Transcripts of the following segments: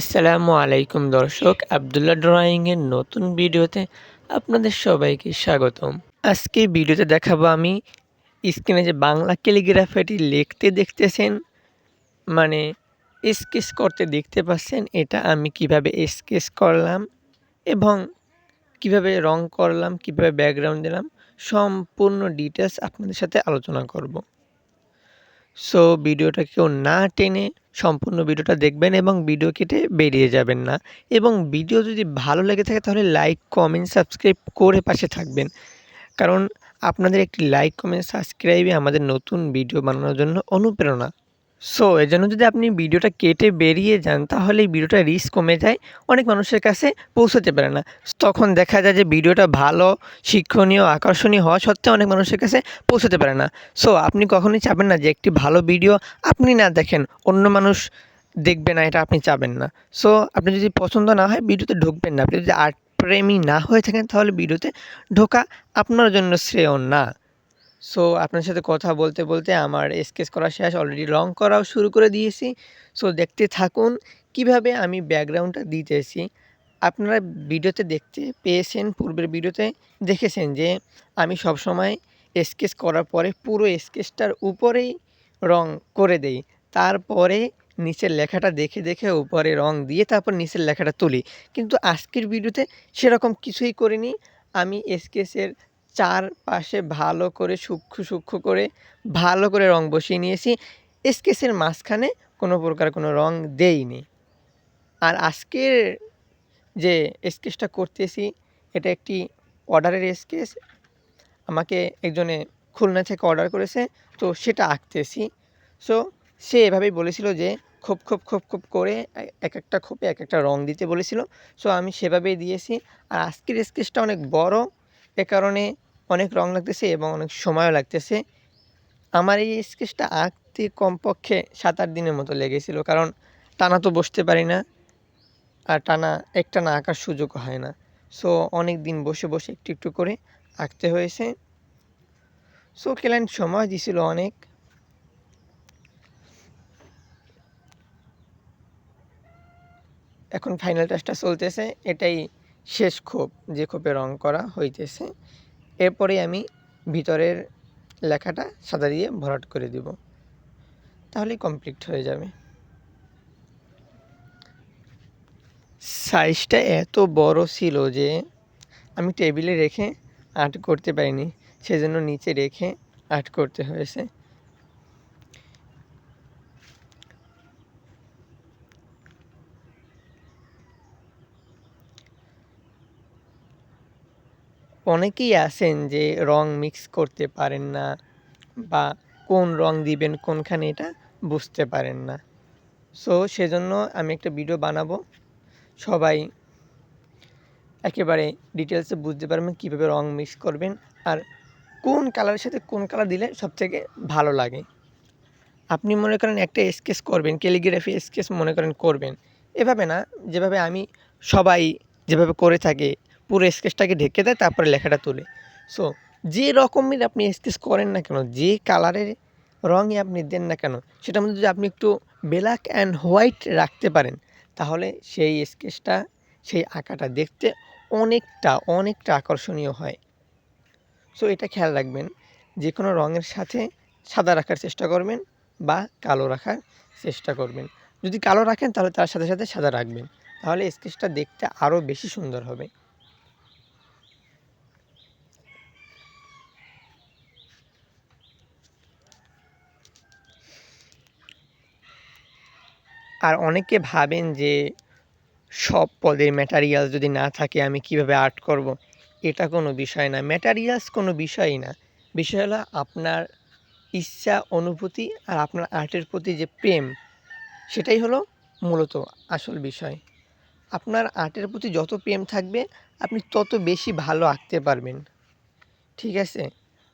আসসালামু আলাইকুম দর্শক, আবদুল্লাহ ড্রয়িংয়ের নতুন ভিডিওতে আপনাদের সবাইকে স্বাগতম। আজকে ভিডিওতে দেখাবো আমি স্ক্রিনে যে বাংলা ক্যালিগ্রাফিটি লিখতে দেখতেছেন মানে স্কেচ করতে দেখতে পাচ্ছেন, এটা আমি কীভাবে স্কেচ করলাম এবং কীভাবে রং করলাম, কীভাবে ব্যাকগ্রাউন্ড দিলাম, সম্পূর্ণ ডিটেলস আপনাদের সাথে আলোচনা করব। সো ভিডিওটা কেউ না টেনে সম্পূর্ণ ভিডিওটা দেখবেন এবং ভিডিও কেটে বেরিয়ে যাবেন না। এবং ভিডিও যদি ভালো লেগে থাকে তাহলে লাইক, কমেন্ট, সাবস্ক্রাইব করে পাশে থাকবেন। কারণ আপনাদের একটি লাইক, কমেন্ট সাবস্ক্রাইবে আমাদের নতুন ভিডিও বানানোর জন্য অনুপ্রেরণা। সো এজন্য যদি আপনি ভিডিওটা কেটে বেরিয়ে যান, তাহলে এই ভিডিওটা রিস্ক কমে যায়। অনেক মানুষের কাছে পৌঁছতে পারে না। তখন দেখা যায় যে ভিডিওটা ভালো, শিক্ষণীয়, আকর্ষণীয় হওয়া সত্ত্বেও অনেক মানুষের কাছে পৌঁছতে পারে না। সো আপনি কখনোই চাবেন না যে একটি ভালো ভিডিও আপনি না দেখেন, অন্য মানুষ দেখবে না, এটা আপনি চাবেন না। সো আপনি যদি পছন্দ না হয়, ভিডিওতে ঢুকবেন না। আপনি যদি আর্ট প্রেমী না হয়ে থাকেন, তাহলে ভিডিওতে ঢোকা আপনার জন্য শ্রেয় না। সো আপনার সাথে কথা বলতে বলতে আমার স্কেচ করা শেষ অলরেডি রং করাও শুরু করে দিয়েছি। সো দেখতে থাকুন কীভাবে আমি ব্যাকগ্রাউন্ডটা দিতেছি। আপনারা ভিডিওতে দেখতে পেয়েছেন, পূর্বের ভিডিওতে দেখেছেন যে আমি সবসময় স্কেচ করার পরে পুরো স্কেচটার উপরেই রং করে দেই। তারপরে নিচের লেখাটা দেখে দেখে উপরে রং দিয়ে তারপর নিচের লেখাটা তুলি। কিন্তু আজকের ভিডিওতে সেরকম কিছুই করিনি। আমি স্কেচের চারপাশে ভালো করে সূক্ষ্ম সূক্ষ্ম করে ভালো করে রং বসিয়ে নিয়েছি। স্কেচের মাঝখানে কোনো প্রকার কোনো রং দেইনি। আর আজকের যে স্কেচটা করতেছি, এটা একটি অর্ডারের স্কেচ আমাকে একজনে খুলনা থেকে অর্ডার করেছে, তো সেটা আঁকতেছি। সো, সে এভাবেই বলেছিল যে খোপ খোপ খোপ খোপ করে এক একটা খোপে এক একটা রং দিতে বলেছিল। সো, আমি সেভাবেই দিয়েছি। আর আজকের স্কেচটা অনেক বড়। এ কারণে অনেক রং লাগতেছে এবং অনেক সময়ও লাগতেছে। আমার এই স্কেচটা আঁকতে কমপক্ষে সাত আট দিনের মতো লেগেছিল, কারণ টানা তো বসতে পারি না আর টানা একটা না আঁকার সুযোগ হয় না। সো অনেক দিন বসে বসে একটু একটু করে আঁকতে হয়েছে। সো ক্লায়েন্ট সময় দিছিল অনেক। এখন ফাইনাল টাচটা চলতেছে, এটাই শেষ খোপ, যে খোপে রং করা হইতেছে। এরপরে আমি ভিতরের লেখাটা সাদা দিয়ে ভরাট করে দিব। তাহলেই কমপ্লিট হয়ে যাবে। সাইজটা এত বড় ছিল যে আমি টেবিলে রেখে আর্ট করতে পারিনি, সেজন্য নিচে রেখে আর্ট করতে হয়েছে। অনেকেই আছেন যে রং মিক্স করতে পারেন না বা কোন রং দিবেন কোনখানে এটা বুঝতে পারেন না। সো সেজন্য আমি একটা ভিডিও বানাবো। সবাই একেবারে ডিটেলসে বুঝতে পারবেন কীভাবে রং মিক্স করবেন আর কোন কালারের সাথে কোন কালার দিলে সবথেকে ভালো লাগে। আপনি মনে করেন একটা স্কেচ করবেন ক্যালিগ্রাফি স্কেচ মনে করেন করবেন। এভাবে না, যেভাবে আমি সবাই যেভাবে করে থাকে পুরো স্কেচটাকে ঢেকে দেয়, তারপরে লেখাটা তোলে। সো যে রকমের আপনি স্কেচ করেন না কেন, যে কালারের রঙই আপনি দেন না কেন, সেটার মধ্যে যদি আপনি একটু ব্ল্যাক অ্যান্ড হোয়াইট রাখতে পারেন, তাহলে সেই স্কেচটা, সেই আঁকাটা দেখতে অনেকটা অনেকটা আকর্ষণীয় হয়। সো এটা খেয়াল রাখবেন, যে কোনো রঙের সাথে সাদা রাখার চেষ্টা করবেন বা কালো রাখার চেষ্টা করবেন। যদি কালো রাখেন, তাহলে তার সাথে সাথে সাদা রাখবেন। তাহলে স্কেচটা দেখতে আরও বেশি সুন্দর হবে। আর অনেকে ভাবেন যে সব পদের ম্যাটারিয়ালস যদি না থাকে আমি কীভাবে আর্ট করব। এটা কোনো বিষয় না। ম্যাটারিয়ালস কোনো বিষয়ই না। বিষয় হলো আপনার ইচ্ছা, অনুভূতি আর আপনার আর্টের প্রতি যে প্রেম, সেটাই হলো মূলত আসল বিষয়। আপনার আর্টের প্রতি যত প্রেম থাকবে, আপনি তত বেশি ভালো আঁকতে পারবেন। ঠিক আছে?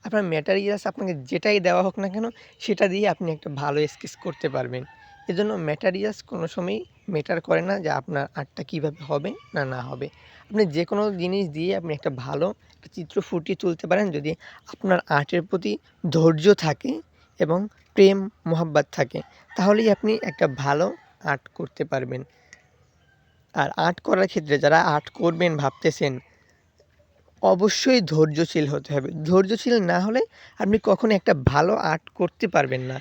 আপনার ম্যাটারিয়ালস আপনাকে যেটাই দেওয়া হোক না কেন, সেটা দিয়ে আপনি একটা ভালো স্কেচ করতে পারবেন। এজন্য ম্যাটারিয়ালস কোনো সময়ই ম্যাটার করে না যে আপনার আর্টটা কীভাবে হবে না না হবে। আপনি যে কোনো জিনিস দিয়ে আপনি একটা ভালো চিত্র ফুটিয়ে তুলতে পারেন যদি আপনার আর্টের প্রতি ধৈর্য থাকে এবং প্রেম, মোহাব্বত থাকে, তাহলেই আপনি একটা ভালো আর্ট করতে পারবেন। আর আর্ট করার ক্ষেত্রে যারা আর্ট করবেন, ভাবতেছেন, অবশ্যই ধৈর্যশীল হতে হবে। ধৈর্যশীল না হলে আপনি কখনো একটা ভালো আর্ট করতে পারবেন না।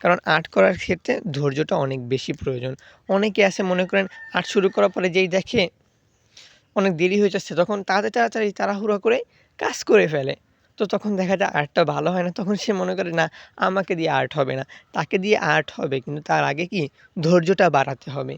কারণ আর্ট করার ক্ষেত্রে ধৈর্যটা অনেক বেশি প্রয়োজন। অনেকে আছে, মনে করেন আর্ট শুরু করার পরে যেই দেখে অনেক দেরি হয়ে যাচ্ছে, তখন তাড়াতাড়ি তাড়াতাড়ি তাড়াহুড়ো করে কাজ করে ফেলে। তো তখন দেখা যায় আর্টটা ভালো হয় না, তখন সে মনে করে, না, আমাকে দিয়ে আর্ট হবে না। তাকে দিয়ে আর্ট হবে, কিন্তু তার আগে কি? ধৈর্যটা বাড়াতে হবে।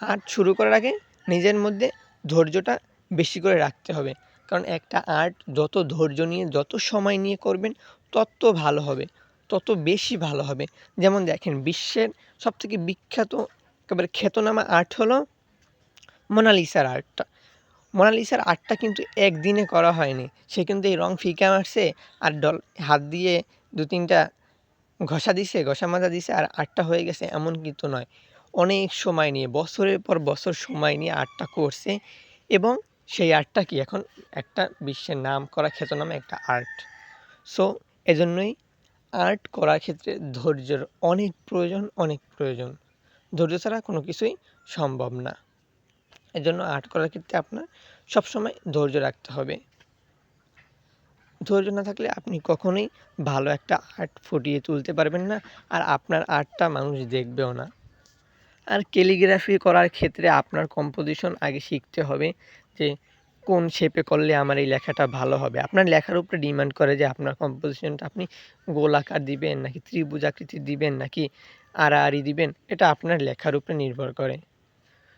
আর্ট শুরু করার আগে নিজের মধ্যে ধৈর্যটা বেশি করে রাখতে হবে। কারণ একটা আর্ট যত ধৈর্য নিয়ে, যত সময় নিয়ে করবেন, তত ভালো হবে। তত বেশি ভালো হবে। যেমন দেখেন, বিশ্বের সবথেকে বিখ্যাত একেবারে খ্যাতনামা আর্ট হলো মোনালিসার আর্টটা। মোনালিসার আর্টটা কিন্তু একদিনে করা হয়নি। সে কিন্তু এই রং ফিকা মারছে আর ডল, হাত দিয়ে দু তিনটা ঘষা দিছে, ঘষা মাজা দিছে আর আর্টটা হয়ে গেছে এমন কিন্তু নয়। অনেক সময় নিয়ে, বছরের পর বছর সময় নিয়ে আর্টটা করছে এবং সেই আর্টটা কি এখন একটা বিশ্বের নাম করা খ্যাতনামা একটা আর্ট। সো, এজন্যই আর্ট করার ক্ষেত্রে ধৈর্যের অনেক প্রয়োজন অনেক প্রয়োজন। ধৈর্য ছাড়া কোনো কিছুই সম্ভব না। এর জন্য আর্ট করার ক্ষেত্রে আপনার সবসময় ধৈর্য রাখতে হবে। ধৈর্য না থাকলে আপনি কখনোই ভালো একটা আর্ট ফুটিয়ে তুলতে পারবেন না আর আপনার আর্টটা মানুষ দেখবেও না। আর ক্যালিগ্রাফি করার ক্ষেত্রে আপনার কম্পোজিশন আগে শিখতে হবে যে কোন শেপে করলে আমার এই লেখাটা ভালো হবে? আপনার লেখার উপরে ডিমান্ড করে যে আপনার কম্পোজিশনটা আপনি গোল আকার দিবেন, নাকি ত্রিভুজ আকৃতি দিবেন, নাকি আড়াআড়ি দিবেন, এটা আপনার লেখার উপরে নির্ভর করে।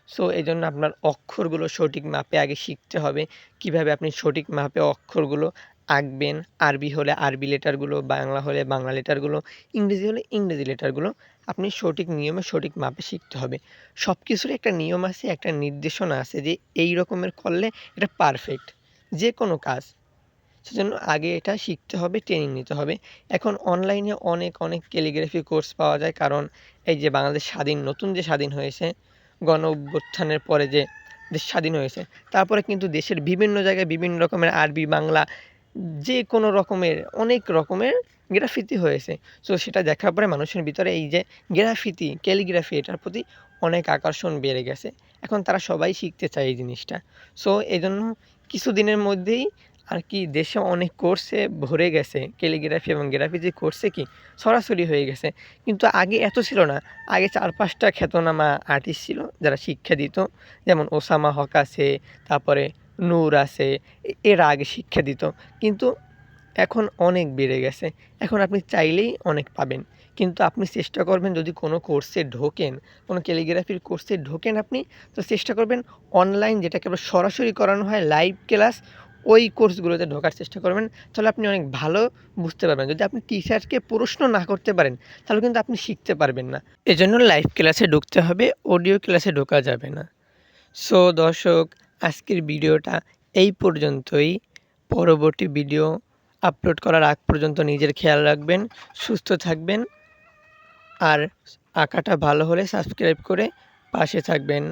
সো এই জন্য আপনার অক্ষরগুলো সঠিক মাপে আগে শিখতে হবে। কীভাবে আপনি সঠিক মাপে অক্ষরগুলো আঁকবেন। আরবি হলে আরবি লেটারগুলো বাংলা হলে বাংলা লেটারগুলো ইংরেজি হলে ইংরেজি লেটারগুলো আপনি সঠিক নিয়মে, সঠিক মাপে শিখতে হবে। সব কিছুরই একটা নিয়ম আছে, একটা নির্দেশনা আছে যে এই রকমের করলে এটা পারফেক্ট যে কোনো কাজ। সেজন্য আগে এটা শিখতে হবে ট্রেনিং নিতে হবে। এখন অনলাইনে অনেক অনেক ক্যালিগ্রাফি কোর্স পাওয়া যায়। কারণ এই যে বাংলাদেশ স্বাধীন, নতুন যে স্বাধীন হয়েছে, গণ অভ্যুত্থানের পরে যে দেশ স্বাধীন হয়েছে, তারপরে কিন্তু দেশের বিভিন্ন জায়গায় বিভিন্ন রকমের আরবি, বাংলা যে কোনো রকমের, অনেক রকমের গ্রাফিতি হয়েছে। সো সেটা দেখার পরে মানুষের ভিতরে এই যে গ্রাফিতি, ক্যালিগ্রাফি, এটার প্রতি অনেক আকর্ষণ বেড়ে গেছে। এখন তারা সবাই শিখতে চায় এই জিনিসটা। সো এই জন্য কিছুদিনের মধ্যেই আর কি দেশে অনেক কোর্সে ভরে গেছে। ক্যালিগ্রাফি এবং গ্রাফিতি কোর্সে কি সরাসরি হয়ে গেছে। কিন্তু আগে এত ছিল না। আগে চার পাঁচটা খ্যাতনামা আর্টিস্ট ছিল যারা শিক্ষা দিত। যেমন ওসামা হক আছে, তারপরে নূর আছে এরা আগে শিক্ষা দিত। কিন্তু এখন অনেক বেড়ে গেছে। এখন আপনি চাইলেই অনেক পাবেন। কিন্তু আপনি চেষ্টা করবেন যদি কোনো কোর্সে ঢোকেন, কোনো ক্যালিগ্রাফির কোর্সে ঢোকেন আপনি, তো চেষ্টা করবেন অনলাইন যেটাকে আবার সরাসরি করানো হয় লাইভ ক্লাস ওই কোর্সগুলোতে ঢোকার চেষ্টা করবেন। তাহলে আপনি অনেক ভালো বুঝতে পারবেন। যদি আপনি টিচারকে প্রশ্ন না করতে পারেন, তাহলে কিন্তু আপনি শিখতে পারবেন না। এজন্য লাইভ ক্লাসে ঢুকতে হবে অডিও ক্লাসে ঢোকা যাবে না। সো দর্শক আজকের ভিডিওটা এই পর্যন্তই। পরবর্তী ভিডিও আপলোড করার আগ পর্যন্ত নিজের খেয়াল রাখবেন, সুস্থ থাকবেন, আর আঁকাটা ভালো হলে সাবস্ক্রাইব করে পাশে থাকবেন।